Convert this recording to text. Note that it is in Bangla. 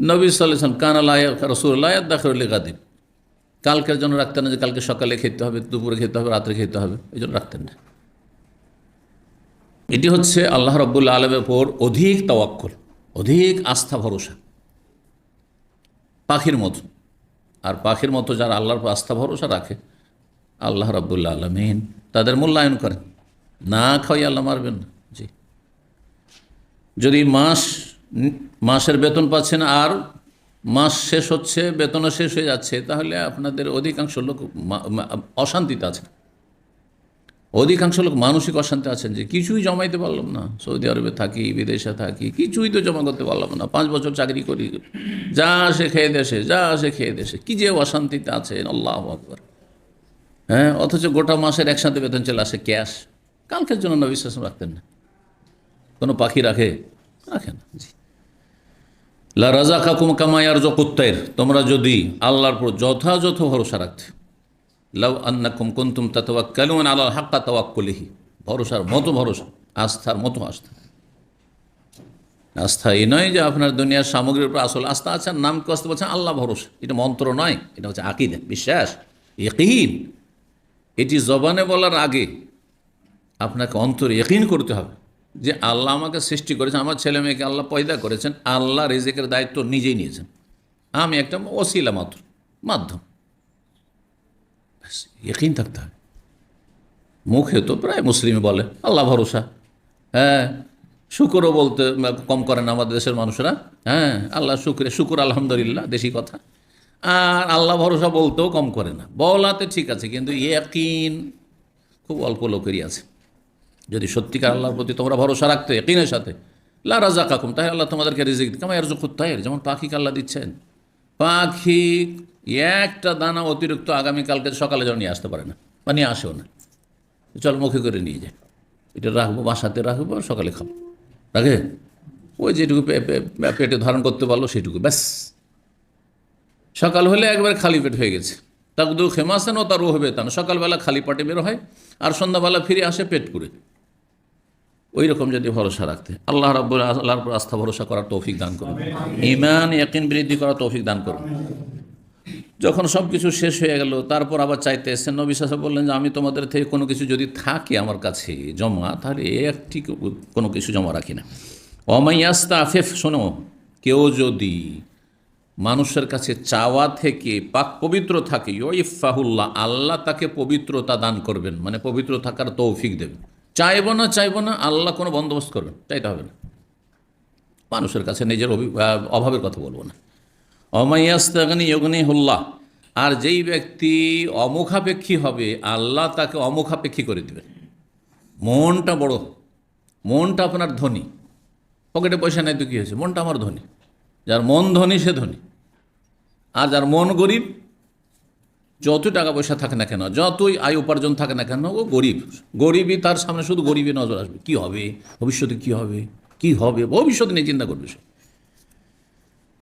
নবী সাল্লাম কান আল্লাহ রসুল্লাহ দাখরুল গাদিব কালকের জন্য রাখতেন না যে, কালকে সকালে খেতে হবে, দুপুরে খেতে হবে, রাত্রে খেতে হবে। এই জন্য রাখতেন না। এটি হচ্ছে আল্লাহ রব্বুল্লা আলমের উপর অধিক তাওয়াক্কল, অধিক আস্থা ভরসা। পাখির মতো। আর পাখির মতো যারা আল্লাহর আস্থা ভরসা রাখে, আল্লাহ রব্বুল্লা আলমিন তাদের মূল্যায়ন করেন। না খাওয়াই আল্লাহ মারবেন না। জি। যদি মাস মাসের বেতন পাচ্ছেন আর মাস শেষ হচ্ছে, বেতনও শেষ হয়ে যাচ্ছে, তাহলে আপনাদের অধিকাংশ লোক অশান্তিতে আছেন। অধিকাংশ লোক মানসিক অশান্তি আছেন যে কিছুই জমাইতে পারলাম না। সৌদি আরবে থাকি, বিদেশে থাকি, কিছুই তো জমা করতে পারলাম না। পাঁচ বছর চাকরি করি, যা আসে খেয়ে দেশে, যা আসে খেয়ে দেশে। কি যে অশান্তিতে আছেন, আল্লাহ আকবর। হ্যাঁ অথচ গোটা মাসের একসাথে বেতন চলে আসে ক্যাশ। কালকের জন্য না বিশ্বাস রাখতেন না। কোনো পাখি রাখে? রাখে না। জি। লা রাজা কাকুম কামায়ার জকুত্তের তোমরা যদি আল্লাহর উপর যথাযথ ভরসা রাখতে, লাউ আন্নাকুম কুন্তুম কালুমান আলা হাক্কা তাওয়াক্কুলিহি। ভরসার মতো ভরসা, আস্থার মতো আস্থা। আস্থা এই নয় যে আপনার দুনিয়ার সামগ্রীর উপর আসল আস্থা আছে নাম কষ্ট বলছেন আল্লাহ ভরসা। এটা মন্ত্র নয়, এটা হচ্ছে আকিদে, বিশ্বাস ইকিন এটি জবানে বলার আগে আপনাকে অন্তরে ইকিন করতে হবে। যে আল্লাহ আমাকে সৃষ্টি করেছেন, আমার ছেলে মেয়েকে আল্লাহ পয়দা করেছেন, আল্লাহ রেজেকের দায়িত্ব নিজেই নিয়েছেন। আমি একটা অশিলা মাত্র, মাধ্যম। ইকিন থাকতে হবে। মুখে তো প্রায় মুসলিম বলে, আল্লাহ ভরসা। হ্যাঁ শুকুরও বলতে কম করেন আমাদের দেশের মানুষরা। হ্যাঁ আল্লাহ শুক্রে, শুকুর আলহামদুলিল্লাহ, দেশি কথা। আর আল্লাহ ভরসা বলতেও কম করে না। বলাতে ঠিক আছে, কিন্তু ইয়কিন খুব অল্প লোকেরই আছে। যদি সত্যিকার আল্লাহর প্রতি তোমরা ভরসা রাখতে একিনের সাথে, লা রাজা কাকুম তাই আল্লাহ তোমাদেরকে রিজিক কামা এর তাই যেমন পাখিকে আল্লাহ দিচ্ছেন। পাখি একটা দানা অতিরিক্ত আগামীকালকে সকালে যেন নিয়ে আসতে পারে না, বা নিয়ে আসেও না। চল মুখে করে নিয়ে যায় এটা রাখব, বাসাতে রাখব আর সকালে খাব। রাখে? ওই যেটুকু পেটে ধারণ করতে পারল সেটুকু, ব্যাস। সকাল হলে একবার খালি পেট হয়ে গেছে। তাকদু খেমাসেন ও তার হবে তা সকালবেলা খালি পাটে বের হয়, আর সন্ধ্যাবেলা ফিরে আসে পেট করে ওই রকম যদি ভরসা রাখতে আল্লাহ রাব্বুল আল্লাহর উপর আস্থা ভরসা করার তৌফিক দান করুন। ইমান ইয়াকিন বৃদ্ধি করার তৌফিক দান করুন। যখন সব কিছু শেষ হয়ে গেল তারপর আবার চাইতে এসেছেন নবী বললেন যে আমি তোমাদের থেকে কোনো কিছু যদি থাকে আমার কাছে জমা তাহলে একটি কোনো কিছু জমা রাখি না। অমাইয়াস্তা আফেফ শোনো কেউ যদি মানুষের কাছে চাওয়া থেকে পাক পবিত্র থাকে ইফাহুল্লাহ আল্লাহ তাকে পবিত্রতা দান করবেন মানে পবিত্র থাকার তৌফিক দেবেন। চাইব না চাইব না, আল্লাহ কোনো বন্দোবস্ত করবেন চাইতে হবে না। মানুষের কাছে নিজের অভি- অভাবের কথা বলব না। অমাইয়াস্তাগনি ইয়গনি হুল্লাহ। আর যেই ব্যক্তি অমুখাপেক্ষী হবে, আল্লাহ তাকে অমুখাপেক্ষী করে দেবেন। মনটা বড়, মনটা আপনার ধনী। পকেটে পয়সা নাই তো কী হয়েছে? মনটা আমার ধনী। যার মন ধনী, সে ধনী। আর যার মন গরিব যত টাকা পয়সা থাকে না কেন, যতই আয় উপার্জন থাকে না কেন, ও গরিব। গরিবই তার সামনে শুধু গরিবই নজর আসবে। কি হবে? ভবিষ্যতে কি হবে? কি হবে? ভবিষ্যতে নিয়ে চিন্তা করবে সে।